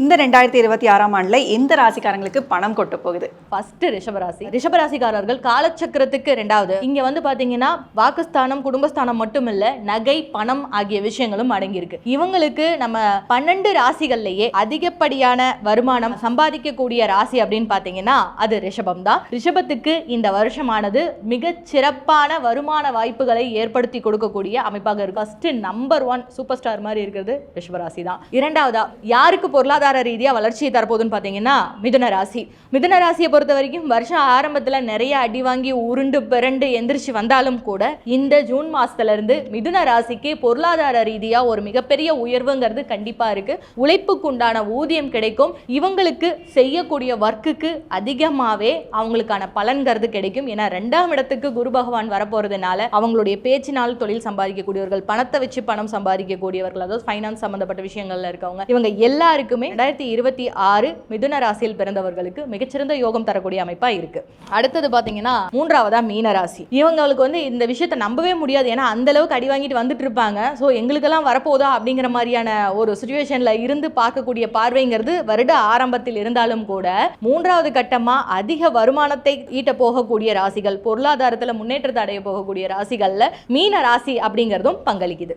இந்த ரெண்டாயிரத்தி இருபத்தி ஆறாம் ஆண்டுல எந்த ராசிக்காரங்களுக்கு பணம் கொட்ட போகுது? ஃபர்ஸ்ட் ரிஷபராசி. ரிஷபராசிக்காரர்கள் காலச்சக்கரத்துக்கு ரெண்டாவது. இங்க வந்து பாத்தீங்கன்னா வாக்குஸ்தானம் குடும்பஸ்தானம் மட்டும் இல்ல நகை பணம் ஆகிய விஷயங்களும் அடங்கியிருக்கு. இவங்களுக்கு நம்ம பன்னெண்டு ராசிகள்லயே அதிகப்படியான வருமானம் சம்பாதிக்கக்கூடிய ராசி அப்படின்னு பாத்தீங்கன்னா அது ரிஷபம் தான் ரிஷபத்துக்கு இந்த வருஷமானது மிக சிறப்பான வருமான வாய்ப்புகளை ஏற்படுத்தி கொடுக்கக்கூடிய அமைப்பாக இருக்கு. First number one super star மாதிரி இருக்கிறது ரிஷபராசி தான் இரண்டாவதா யாருக்கு பொருளாதார ரீதியா வளர்ச்சியை தரப்போகுதுன்னு பார்த்தீங்கன்னா மிதுன ராசி. மிதுன ராசியை பொறுத்த வரைக்கும் வருஷம் ஆரம்பத்தில் நிறைய அடி வாங்கி உருண்டு பிறண்டு எந்திரிச்சு வந்தாலும் கூட இந்த ஜூன் மாதத்துலேருந்து மிதுன ராசிக்கு பொருளாதார ரீதியாக ஒரு மிகப்பெரிய உயர்வுங்கிறது கண்டிப்பாக இருக்குது உழைப்புக்கு உண்டான ஊதியம் கிடைக்கும். இவங்களுக்கு செய்யக்கூடிய ஒர்க்குக்கு அதிகமாகவே அவங்களுக்கான பலன்கிறது கிடைக்கும். ஏன்னா ரெண்டாம் இடத்துக்கு குரு பகவான் வரப்போகிறதுனால அவங்களுடைய பேச்சினால் தொழில் சம்பாதிக்கக்கூடியவர்கள் பணத்தை வச்சு பணம் சம்பாதிக்கக்கூடியவர்கள் அதாவது ஃபைனான்ஸ் சம்மந்தப்பட்ட விஷயங்கள்ல இருக்கவங்க இவங்க எல்லாருக்குமே ரெண்டாயிரத்தி இருபத்தி ஆறு மிதுன ராசியில் பிறந்தவர்களுக்கு மிகச்சிறந்த யோகம் தரக்கூடிய அமைப்பா இருக்கு. அடுத்தது பாத்தீங்கன்னா மூன்றாவதா மீன ராசி. இவங்களுக்கு வந்து இந்த விஷயத்த நம்பவே முடியாது. ஏன்னா அந்த அளவுக்கு அடி வாங்கிட்டு வந்துட்டு இருப்பாங்க. ஸோ எங்களுக்கெல்லாம் வரப்போதா அப்படிங்கிற மாதிரியான ஒரு சுச்சுவேஷன்ல இருந்து பார்க்கக்கூடிய பார்வைங்கிறது வருட ஆரம்பத்தில் இருந்தாலும் கூட மூன்றாவது கட்டமா அதிக வருமானத்தை ஈட்ட போகக்கூடிய ராசிகள் பொருளாதாரத்துல முன்னேற்றத்தை அடைய போகக்கூடிய ராசிகள்ல மீன ராசி அப்படிங்கிறதும் பங்களிக்குது.